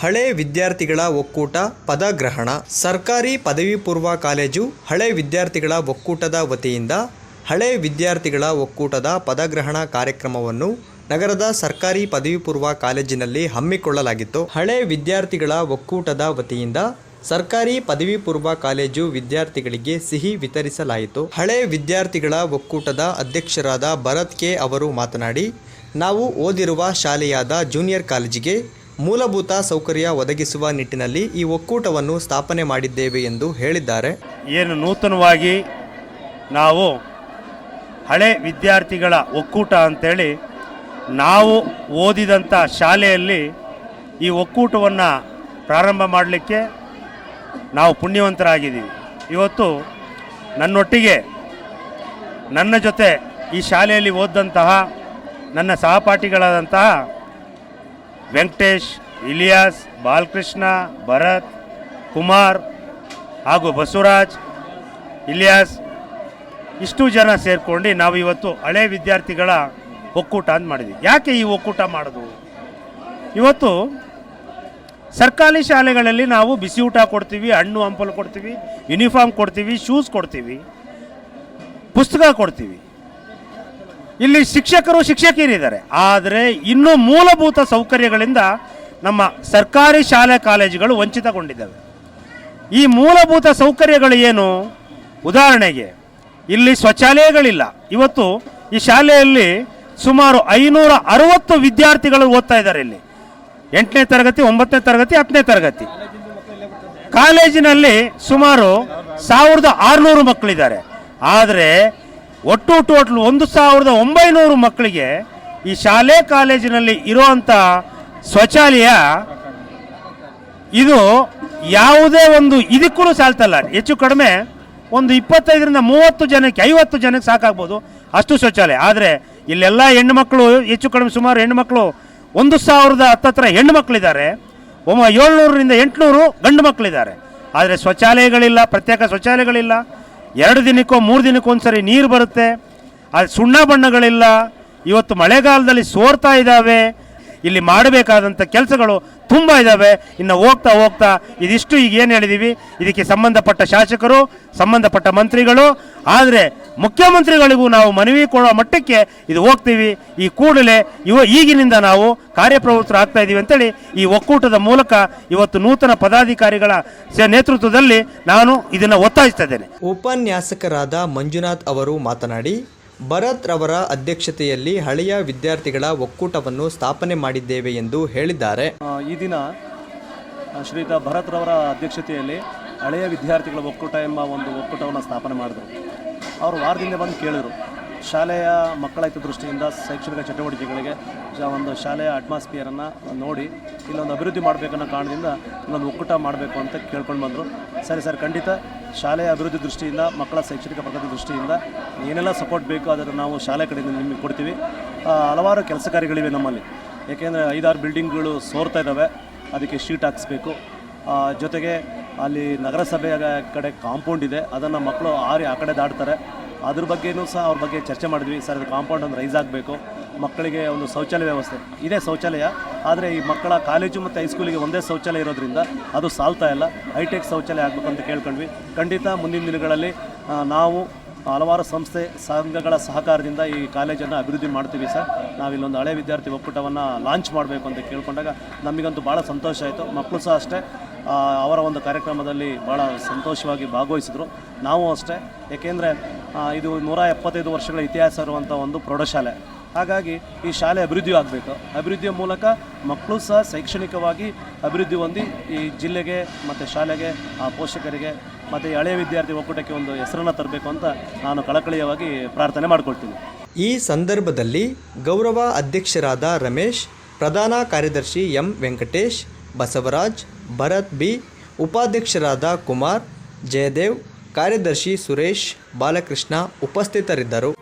ಹಳೆ ವಿದ್ಯಾರ್ಥಿಗಳ ಒಕ್ಕೂಟ ಪದಗ್ರಹಣ, ಸರ್ಕಾರಿ ಪದವಿ ಪೂರ್ವ ಕಾಲೇಜು ಹಳೆ ವಿದ್ಯಾರ್ಥಿಗಳ ಒಕ್ಕೂಟದ ವತಿಯಿಂದ ಹಳೆ ವಿದ್ಯಾರ್ಥಿಗಳ ಒಕ್ಕೂಟದ ಪದಗ್ರಹಣ ಕಾರ್ಯಕ್ರಮವನ್ನು ನಗರದ ಸರ್ಕಾರಿ ಪದವಿ ಪೂರ್ವ ಕಾಲೇಜಿನಲ್ಲಿ ಹಮ್ಮಿಕೊಳ್ಳಲಾಗಿತ್ತು. ಹಳೆ ವಿದ್ಯಾರ್ಥಿಗಳ ಒಕ್ಕೂಟದ ವತಿಯಿಂದ ಸರ್ಕಾರಿ ಪದವಿ ಪೂರ್ವ ಕಾಲೇಜು ವಿದ್ಯಾರ್ಥಿಗಳಿಗೆ ಸಿಹಿ ವಿತರಿಸಲಾಯಿತು. ಹಳೆ ವಿದ್ಯಾರ್ಥಿಗಳ ಒಕ್ಕೂಟದ ಅಧ್ಯಕ್ಷರಾದ ಭರತ್ ಕೆ ಅವರು ಮಾತನಾಡಿ, ನಾವು ಓದಿರುವ ಶಾಲೆಯಾದ ಜೂನಿಯರ್ ಕಾಲೇಜಿಗೆ ಮೂಲಭೂತ ಸೌಕರ್ಯ ಒದಗಿಸುವ ನಿಟ್ಟಿನಲ್ಲಿ ಈ ಒಕ್ಕೂಟವನ್ನು ಸ್ಥಾಪನೆ ಮಾಡಿದ್ದೇವೆ ಎಂದು ಹೇಳಿದ್ದಾರೆ. ಏನು ನೂತನವಾಗಿ ನಾವು ಹಳೆ ವಿದ್ಯಾರ್ಥಿಗಳ ಒಕ್ಕೂಟ ಅಂತೇಳಿ ನಾವು ಓದಿದಂಥ ಶಾಲೆಯಲ್ಲಿ ಈ ಒಕ್ಕೂಟವನ್ನು ಪ್ರಾರಂಭ ಮಾಡಲಿಕ್ಕೆ ನಾವು ಪುಣ್ಯವಂತರಾಗಿದ್ದೀವಿ. ಇವತ್ತು ನನ್ನೊಟ್ಟಿಗೆ ನನ್ನ ಜೊತೆ ಈ ಶಾಲೆಯಲ್ಲಿ ಓದಿದಂತಹ ನನ್ನ ಸಹಪಾಠಿಗಳಾದಂತಹ ವೆಂಕಟೇಶ್, ಇಲಿಯಾಸ್, ಬಾಲಕೃಷ್ಣ, ಭರತ್, ಕುಮಾರ್ ಹಾಗೂ ಬಸವರಾಜ್, ಇಲಿಯಾಸ್ ಇಷ್ಟು ಜನ ಸೇರ್ಕೊಂಡು ನಾವು ಇವತ್ತು ಹಳೆ ವಿದ್ಯಾರ್ಥಿಗಳ ಒಕ್ಕೂಟ ಅಂತ ಮಾಡಿದ್ವಿ. ಯಾಕೆ ಈ ಒಕ್ಕೂಟ ಮಾಡೋದು? ಇವತ್ತು ಸರ್ಕಾರಿ ಶಾಲೆಗಳಲ್ಲಿ ನಾವು ಬಿಸಿ ಊಟ ಕೊಡ್ತೀವಿ, ಹಣ್ಣು ಹಂಪಲು ಕೊಡ್ತೀವಿ, ಯೂನಿಫಾರ್ಮ್ ಕೊಡ್ತೀವಿ, ಶೂಸ್ ಕೊಡ್ತೀವಿ, ಪುಸ್ತಕ ಕೊಡ್ತೀವಿ. ಇಲ್ಲಿ ಶಿಕ್ಷಕರು ಶಿಕ್ಷಕಿಯರಿದ್ದಾರೆ. ಆದರೆ ಇನ್ನೂ ಮೂಲಭೂತ ಸೌಕರ್ಯಗಳಿಂದ ನಮ್ಮ ಸರ್ಕಾರಿ ಶಾಲೆ ಕಾಲೇಜುಗಳು ವಂಚಿತಗೊಂಡಿದ್ದಾವೆ. ಈ ಮೂಲಭೂತ ಸೌಕರ್ಯಗಳು ಏನು? ಉದಾಹರಣೆಗೆ, ಇಲ್ಲಿ ಶೌಚಾಲಯಗಳಿಲ್ಲ ಇವತ್ತು ಈ ಶಾಲೆಯಲ್ಲಿ ಸುಮಾರು ಐನೂರ ಅರವತ್ತು ವಿದ್ಯಾರ್ಥಿಗಳು ಓದ್ತಾ ಇದ್ದಾರೆ ಇಲ್ಲಿ. ಎಂಟನೇ ತರಗತಿ, ಒಂಬತ್ತನೇ ತರಗತಿ, ಹತ್ತನೇ ತರಗತಿ. ಕಾಲೇಜಿನಲ್ಲಿ ಸುಮಾರು ಸಾವಿರದ ಆರುನೂರು ಮಕ್ಕಳಿದ್ದಾರೆ. ಆದರೆ ಒಟ್ಟು ಟೋಟ್ಲು ಒಂದು ಸಾವಿರದ ಒಂಬೈನೂರು ಮಕ್ಕಳಿಗೆ ಈ ಶಾಲೆ ಕಾಲೇಜಿನಲ್ಲಿ ಇರುವಂಥ ಶೌಚಾಲಯ ಇದು ಯಾವುದೇ ಒಂದು ಇದಕ್ಕೂ ಸಾಲ್ತಲ್ಲ. ಹೆಚ್ಚು ಕಡಿಮೆ ಒಂದು ಇಪ್ಪತ್ತೈದರಿಂದ ಮೂವತ್ತು ಜನಕ್ಕೆ, ಐವತ್ತು ಜನಕ್ಕೆ ಸಾಕಾಗ್ಬೋದು ಅಷ್ಟು ಶೌಚಾಲಯ ಆದರೆ ಇಲ್ಲೆಲ್ಲ ಹೆಣ್ಣುಮಕ್ಕಳು ಹೆಚ್ಚು ಕಡಿಮೆ ಸುಮಾರು ಹೆಣ್ಣುಮಕ್ಕಳು ಒಂದು ಸಾವಿರದ ಹತ್ತತ್ರ ಹೆಣ್ಣು ಮಕ್ಕಳಿದ್ದಾರೆ. ಒಮ್ಮ ಏಳ್ನೂರರಿಂದ ಎಂಟುನೂರು ಗಂಡು ಮಕ್ಕಳಿದ್ದಾರೆ. ಆದರೆ ಶೌಚಾಲಯಗಳಿಲ್ಲ ಪ್ರತ್ಯೇಕ ಶೌಚಾಲಯಗಳಿಲ್ಲ ಎರಡು ದಿನಕ್ಕೋ ಮೂರು ದಿನಕ್ಕೋ ಒಂದ್ಸರಿ ನೀರು ಬರುತ್ತೆ. ಅದು ಸುಣ್ಣ ಬಣ್ಣಗಳಿಲ್ಲ. ಇವತ್ತು ಮಳೆಗಾಲದಲ್ಲಿ ಸೋರ್ತಾ ಇದ್ದಾವೆ. ಇಲ್ಲಿ ಮಾಡಬೇಕಾದಂಥ ಕೆಲಸಗಳು ತುಂಬ ಇದ್ದಾವೆ ಇನ್ನು ಹೋಗ್ತಾ ಹೋಗ್ತಾ ಇದಿಷ್ಟು ಈಗ ಏನು ಹೇಳಿದ್ದೀವಿ ಇದಕ್ಕೆ ಸಂಬಂಧಪಟ್ಟ ಶಾಸಕರು, ಸಂಬಂಧಪಟ್ಟ ಮಂತ್ರಿಗಳು, ಆದರೆ ಮುಖ್ಯಮಂತ್ರಿಗಳಿಗೂ ನಾವು ಮನವಿ ಕೊಡೋ ಮಟ್ಟಕ್ಕೆ ಇದು ಹೋಗ್ತೀವಿ. ಈ ಕೂಡಲೇ ಇವ ಈಗಿನಿಂದ ನಾವು ಕಾರ್ಯಪ್ರವೃತ್ತರು ಆಗ್ತಾ ಇದ್ದೀವಿ ಅಂತೇಳಿ ಈ ಒಕ್ಕೂಟದ ಮೂಲಕ ಇವತ್ತು ನೂತನ ಪದಾಧಿಕಾರಿಗಳ ನೇತೃತ್ವದಲ್ಲಿ ನಾನು ಇದನ್ನು ಒತ್ತಾಯಿಸ್ತಾ ಇದ್ದೇನೆ. ಉಪನ್ಯಾಸಕರಾದ ಮಂಜುನಾಥ್ ಅವರು ಮಾತನಾಡಿ ಭರತ್ ರವರ ಅಧ್ಯಕ್ಷತೆಯಲ್ಲಿ ಹಳೆಯ ವಿದ್ಯಾರ್ಥಿಗಳ ಒಕ್ಕೂಟವನ್ನು ಸ್ಥಾಪನೆ ಮಾಡಿದ್ದೇವೆ ಎಂದು ಹೇಳಿದ್ದಾರೆ. ಈ ದಿನ ಶ್ರೀಯುತ ಭರತ್ ರವರ ಅಧ್ಯಕ್ಷತೆಯಲ್ಲಿ ಹಳೆಯ ವಿದ್ಯಾರ್ಥಿಗಳ ಒಕ್ಕೂಟ ಎಂಬ ಒಂದು ಒಕ್ಕೂಟವನ್ನು ಸ್ಥಾಪನೆ ಮಾಡಿದರು. ಅವರು ವಾರದಿಂದ ಬಂದು ಕೇಳಿದರು. ಶಾಲೆಯ ಮಕ್ಕಳ ಹಿತದೃಷ್ಟಿಯಿಂದ ಶೈಕ್ಷಣಿಕ ಚಟುವಟಿಕೆಗಳಿಗೆ ಒಂದು ಶಾಲೆಯ ಅಟ್ಮಾಸ್ಫಿಯರನ್ನು ನೋಡಿ ಇಲ್ಲೊಂದು ಅಭಿವೃದ್ಧಿ ಮಾಡಬೇಕನ್ನೋ ಕಾರಣದಿಂದ ಇಲ್ಲೊಂದು ಒಕ್ಕೂಟ ಮಾಡಬೇಕು ಅಂತ ಕೇಳ್ಕೊಂಡು ಬಂದರು. ಸರಿ ಸರ್, ಖಂಡಿತ ಶಾಲೆಯ ಅಭಿವೃದ್ಧಿ ದೃಷ್ಟಿಯಿಂದ, ಮಕ್ಕಳ ಶೈಕ್ಷಣಿಕ ಪ್ರಗತಿ ದೃಷ್ಟಿಯಿಂದ ಏನೆಲ್ಲ ಸಪೋರ್ಟ್ ಬೇಕು ಅದನ್ನು ನಾವು ಶಾಲೆ ಕಡೆಯಿಂದ ನಿಮಗೆ ಕೊಡ್ತೀವಿ. ಹಲವಾರು ಕೆಲಸ ಕಾರ್ಯಗಳಿವೆ ನಮ್ಮಲ್ಲಿ. ಏಕೆಂದರೆ ಐದಾರು ಬಿಲ್ಡಿಂಗ್ಗಳು ಸೋರ್ತಾ ಇದ್ದಾವೆ ಅದಕ್ಕೆ ಶೀಟ್ ಹಾಕಿಸ್ಬೇಕು. ಜೊತೆಗೆ ಅಲ್ಲಿ ನಗರಸಭೆಯ ಕಡೆ ಕಾಂಪೌಂಡ್ ಇದೆ. ಅದನ್ನು ಮಕ್ಕಳು ಆರಿ ಆ ಕಡೆ ದಾಡ್ತಾರೆ ಅದ್ರ ಬಗ್ಗೆನೂ ಸಹ ಅವ್ರ ಬಗ್ಗೆ ಚರ್ಚೆ ಮಾಡಿದ್ವಿ. ಸರ್, ಅದು ಕಾಂಪೌಂಡ್ ಒಂದು ರೈಸ್ ಆಗಬೇಕು. ಮಕ್ಕಳಿಗೆ ಒಂದು ಶೌಚಾಲಯ ವ್ಯವಸ್ಥೆ. ಇದೆ ಶೌಚಾಲಯ, ಆದರೆ ಈ ಮಕ್ಕಳ ಕಾಲೇಜು ಮತ್ತು ಹೈಸ್ಕೂಲಿಗೆ ಒಂದೇ ಶೌಚಾಲಯ ಇರೋದ್ರಿಂದ ಅದು ಸಾಲ್ತಾ ಇಲ್ಲ. ಹೈಟೆಕ್ ಶೌಚಾಲಯ ಆಗಬೇಕು ಅಂತ ಕೇಳ್ಕೊಂಡ್ವಿ. ಖಂಡಿತ ಮುಂದಿನ ದಿನಗಳಲ್ಲಿ ನಾವು ಹಲವಾರು ಸಂಸ್ಥೆ, ಸಂಘಗಳ ಸಹಕಾರದಿಂದ ಈ ಕಾಲೇಜನ್ನು ಅಭಿವೃದ್ಧಿ ಮಾಡ್ತೀವಿ ಸರ್. ನಾವಿಲ್ಲೊಂದು ಹಳೆ ವಿದ್ಯಾರ್ಥಿ ಒಕ್ಕೂಟವನ್ನು ಲಾಂಚ್ ಮಾಡಬೇಕು ಅಂತ ಕೇಳ್ಕೊಂಡಾಗ ನಮಗಂತೂ ಭಾಳ ಸಂತೋಷ ಆಯಿತು. ಮಕ್ಕಳು ಸಹ ಅಷ್ಟೇ ಅವರ ಒಂದು ಕಾರ್ಯಕ್ರಮದಲ್ಲಿ ಭಾಳ ಸಂತೋಷವಾಗಿ ಭಾಗವಹಿಸಿದರು. ನಾವು ಅಷ್ಟೇ. ಏಕೆಂದರೆ ಇದು ನೂರ ಎಪ್ಪತ್ತೈದು ವರ್ಷಗಳ ಇತಿಹಾಸ ಇರುವಂಥ ಒಂದು ಪ್ರೌಢಶಾಲೆ. ಹಾಗಾಗಿ ಈ ಶಾಲೆ ಅಭಿವೃದ್ಧಿ ಆಗಬೇಕು. ಅಭಿವೃದ್ಧಿಯ ಮೂಲಕ ಮಕ್ಕಳು ಸಹ ಶೈಕ್ಷಣಿಕವಾಗಿ ಅಭಿವೃದ್ಧಿ ಹೊಂದಿ ಈ ಜಿಲ್ಲೆಗೆ ಮತ್ತು ಶಾಲೆಗೆ, ಆ ಪೋಷಕರಿಗೆ ಮತ್ತು ಹಳೆಯ ವಿದ್ಯಾರ್ಥಿ ಒಕ್ಕೂಟಕ್ಕೆ ಒಂದು ಹೆಸರನ್ನು ತರಬೇಕು ಅಂತ ನಾನು ಕಳಕಳಿಯವಾಗಿ ಪ್ರಾರ್ಥನೆ ಮಾಡ್ಕೊಳ್ತೀನಿ. ಈ ಸಂದರ್ಭದಲ್ಲಿ ಗೌರವ ಅಧ್ಯಕ್ಷರಾದ ರಮೇಶ್, ಪ್ರಧಾನ ಕಾರ್ಯದರ್ಶಿ ಎಂ ವೆಂಕಟೇಶ್, ಬಸವರಾಜ್, ಭರತ್ ಬಿ, ಉಪಾಧ್ಯಕ್ಷರಾದ ಕುಮಾರ್, ಜಯದೇವ್, ಕಾರ್ಯದರ್ಶಿ ಸುರೇಶ್, ಬಾಲಕೃಷ್ಣ ಉಪಸ್ಥಿತರಿದ್ದರು.